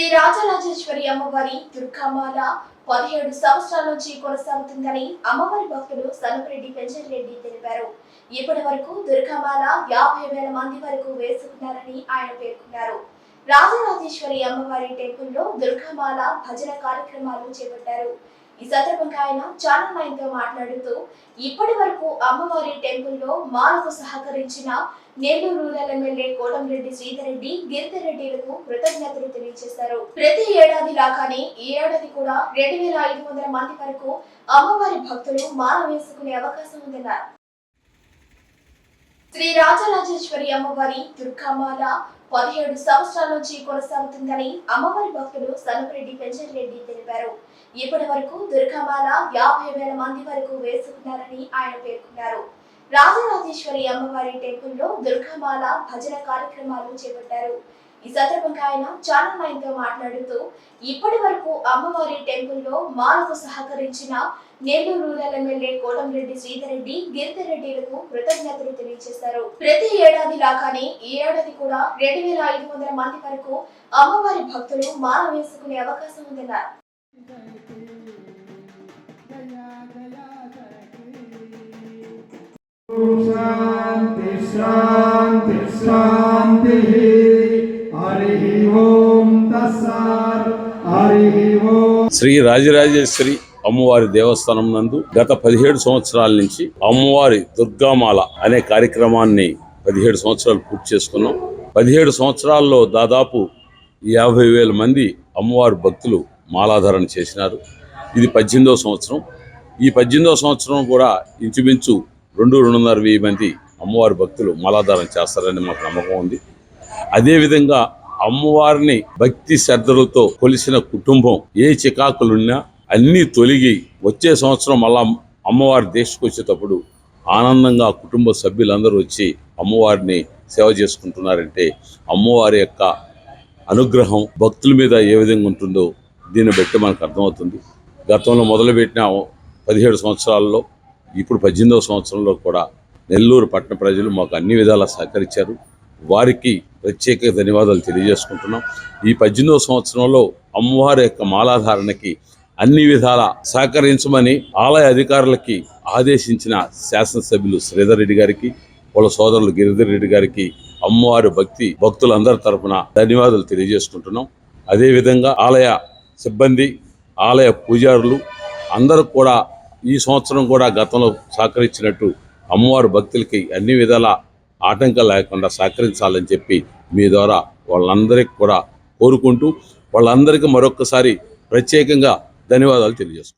శ్రీ రాజరాజేశ్వరి అమ్మవారి దుర్గామాల పదిహేడు సంవత్సరాల నుంచి కొనసాగుతుందని అమ్మవారి భక్తులు సనుపరెడ్డి పెంచరెడ్డి తెలిపారు. ఇప్పటి వరకు దుర్గామాల యాభై వేల మంది వరకు వేసుకున్నారని ఆయన పేర్కొన్నారు. రాజరాజేశ్వరి అమ్మవారి టెంపుల్లో దుర్గామాల భజన కార్యక్రమాలు చేపట్టారు. ఈ సందర్భంగా ఆయన ఛానల్ నైన్తో మాట్లాడుతూ ఇప్పటి వరకు అమ్మవారి టెంపుల్లో మాలకు సహకరించిన నెల్లూరు రూరల్ ఎమ్మెల్యే కోటంరెడ్డి శ్రీధర్రెడ్డి గిరిధర్రెడ్డిలకు కృతజ్ఞతలు తెలియజేశారు. ప్రతి ఏడాది లాగానే ఈ ఏడాది కూడా రెండు వేల ఐదు వందల మంది వరకు అమ్మవారి భక్తులు మాల వేసుకునే అవకాశం ఉందన్నారు. శ్రీ రాజరాజేశ్వరి అమ్మవారి దుర్గామాల పదిహేడు సంవత్సరాల నుంచి కొనసాగుతుందని అమ్మవారి భక్తులు సనపరెడ్డి పెంచరెడ్డి తెలిపారు. ఇప్పటి వరకు దుర్గామాల యాభై వేల మంది వరకు వేసుకున్నారని ఆయన పేర్కొన్నారు. రాజరాజేశ్వరి అమ్మవారి టెంపుల్లో దుర్గామాల భజన కార్యక్రమాలు చేపట్టారు. ఈ సందర్భంగా ఆయన ఛానల్ నైన్తో మాట్లాడుతూ ఇప్పటి వరకు అమ్మవారి టెంపుల్లో మాలకు సహకరించిన నెల్లూరు రూరల్ ఎమ్మెల్యే కోటంరెడ్డి శ్రీధర్రెడ్డి గిరిధర్రెడ్డిలకు కృతజ్ఞతలు తెలియజేశారు. ప్రతి ఏడాది లాగానే ఈ ఏడాది కూడా రెండు వేల ఐదు వందల మంది వరకు అమ్మవారి భక్తులు మాల వేసుకునే అవకాశం ఉందన్నారు. శాంతి శ్రీ రాజరాజేశ్వరి అమ్మవారి దేవస్థానం నందు గత పదిహేడు సంవత్సరాల నుంచి అమ్మవారి దుర్గామాల అనే కార్యక్రమాన్ని పదిహేడు సంవత్సరాలు పూర్తి చేసుకున్నాం. పదిహేడు సంవత్సరాల్లో దాదాపు యాభై వేల మంది అమ్మవారి భక్తులు మాలాధారణ చేసినారు. ఇది పద్దెనిమిదవ సంవత్సరం. ఈ పద్దెనిమిదవ సంవత్సరం కూడా ఇంచుమించు రెండు రెండున్నర వెయ్యి మంది అమ్మవారి భక్తులు మాలాధారణ చేస్తారని మాకు నమ్మకం ఉంది. అదేవిధంగా అమ్మవారిని భక్తి శ్రద్ధలతో కొలిసిన కుటుంబం ఏ చికాకులున్నా అన్నీ తొలగి వచ్చే సంవత్సరం మళ్ళా అమ్మవారి దేశకు వచ్చేటప్పుడు ఆనందంగా కుటుంబ సభ్యులందరూ వచ్చి అమ్మవారిని సేవ చేసుకుంటున్నారంటే అమ్మవారి యొక్క అనుగ్రహం భక్తుల మీద ఏ విధంగా ఉంటుందో దీన్ని బట్టి మనకు అర్థమవుతుంది. గతంలో మొదలుపెట్టిన పదిహేడు సంవత్సరాల్లో ఇప్పుడు పద్దెనిమిదవ సంవత్సరంలో కూడా నెల్లూరు పట్టణ ప్రజలు మాకు అన్ని విధాలా సహకరించారు. వారికి ప్రత్యేక ధన్యవాదాలు తెలియజేసుకుంటున్నాం. ఈ పద్దెనిమిదవ సంవత్సరంలో అమ్మవారి యొక్క మాలాధారణకి అన్ని విధాల సహకరించమని ఆలయ అధికారులకి ఆదేశించిన శాసనసభ్యులు శ్రీధర్ రెడ్డి గారికి వాళ్ళ సోదరులు గిరిధర్ రెడ్డి గారికి అమ్మవారి భక్తి భక్తులందరి తరపున ధన్యవాదాలు తెలియజేసుకుంటున్నాం. అదేవిధంగా ఆలయ సిబ్బంది ఆలయ పూజారులు అందరూ కూడా ఈ సంవత్సరం కూడా గతంలో సహకరించినట్టు అమ్మవారి భక్తులకి అన్ని విధాల ఆటంకం లేకుండా సహకరించాలని చెప్పి మీ ద్వారా వాళ్ళందరికీ కూడా కోరుకుంటూ వాళ్ళందరికీ మరొక్కసారి ప్రత్యేకంగా ధన్యవాదాలు తెలియజేస్తున్నాను.